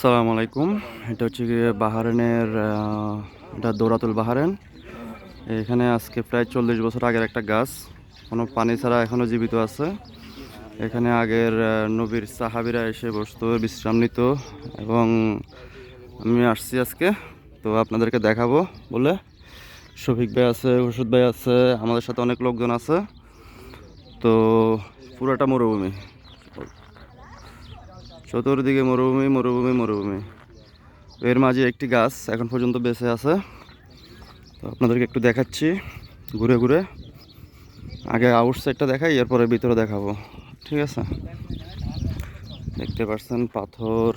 আসসালামু আলাইকুম। এটা হচ্ছে গিয়ে বাহারেনের এটা দৌরাতুল বাহারেন এখানে আজকে প্রায় চল্লিশ বছর আগের একটা গাছ। কোনো পানি ছাড়া এখনও জীবিত আছে। এখানে আগের নবীর সাহাবিরা এসে বসতো, বিশ্রাম নিত। এবং আমি আসছি আজকে। তো আপনাদেরকে দেখাবো বলে। শফিক ভাই আছে ওষুধ ভাই আছে, আমাদের সাথে অনেক লোকজন আছে। তো পুরোটা মরুভূমি। চতুর্দিকে মরুভূমি মরুভূমি মরুভূমি। এর মাঝে একটি গাছ এখন পর্যন্ত বেঁচে আছে। তো আপনাদেরকে একটু দেখাচ্ছি, ঘুরে ঘুরে। আগে আউট সাইডটা দেখাই, এরপরে ভিতরে দেখাবো। ঠিক আছে? দেখতে পাচ্ছেন পাথর,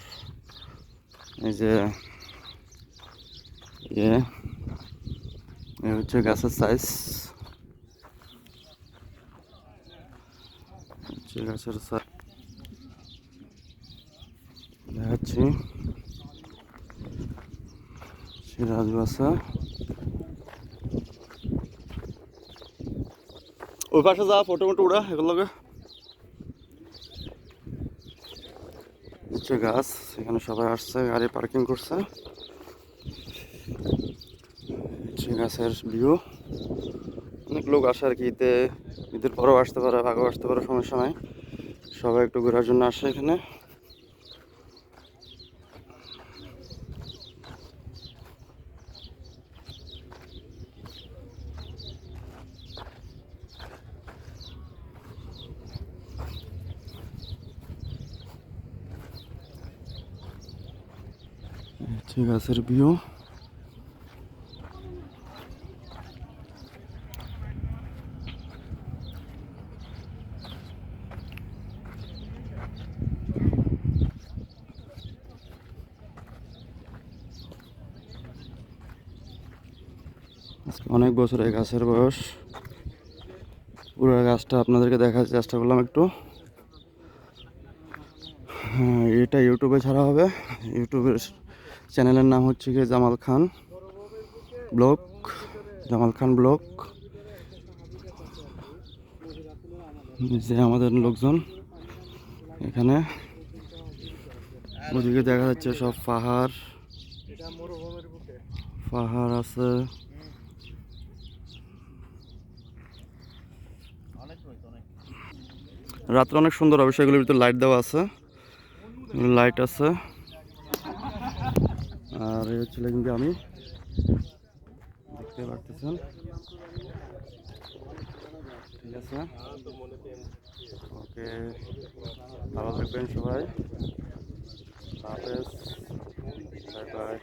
এই যে ইয়ে এ হচ্ছে গাছের সাইজ হচ্ছে গাছের সাইজ দেখাচ্ছি সিরাজ ওই পাশে যা ফটো মটো উড়া, এগুলোকে। হচ্ছে গাছ এখানে সবাই আসছে, গাড়ি পার্কিং করছে। গাছের ভিউ অনেক লোক আসে আর কি ঈদে ঈদের পরেও আসতে পারে আগেও আসতে পারে, সমস্যা নাই। সবাই একটু ঘোরার জন্য আসে এখানে। হচ্ছে গাছের ভিউ অনেক বছর এই গাছের বয়স। পুরো গাছটা আপনাদেরকে দেখার চেষ্টা করলাম একটু। হ্যাঁ, এটা ইউটিউবে ছাড়া হবে। ইউটিউবের চ্যানেলের নাম হচ্ছে গিয়ে জামাল খান ব্লগ, জামাল খান ব্লগ। যে আমাদের লোকজন এখানে। ওদিকে দেখা যাচ্ছে সব পাহাড় পাহাড় আছে। রাত্রে অনেক সুন্দর হবে সেগুলোর ভিতরে লাইট দেওয়া আছে। লাইট আছে। আর এই হচ্ছে কিন্তু আমি। দেখতে পারতেছেন? ঠিক আছে? ওকে, ভালো থাকবেন সবাই। হাফেজ। Bye bye.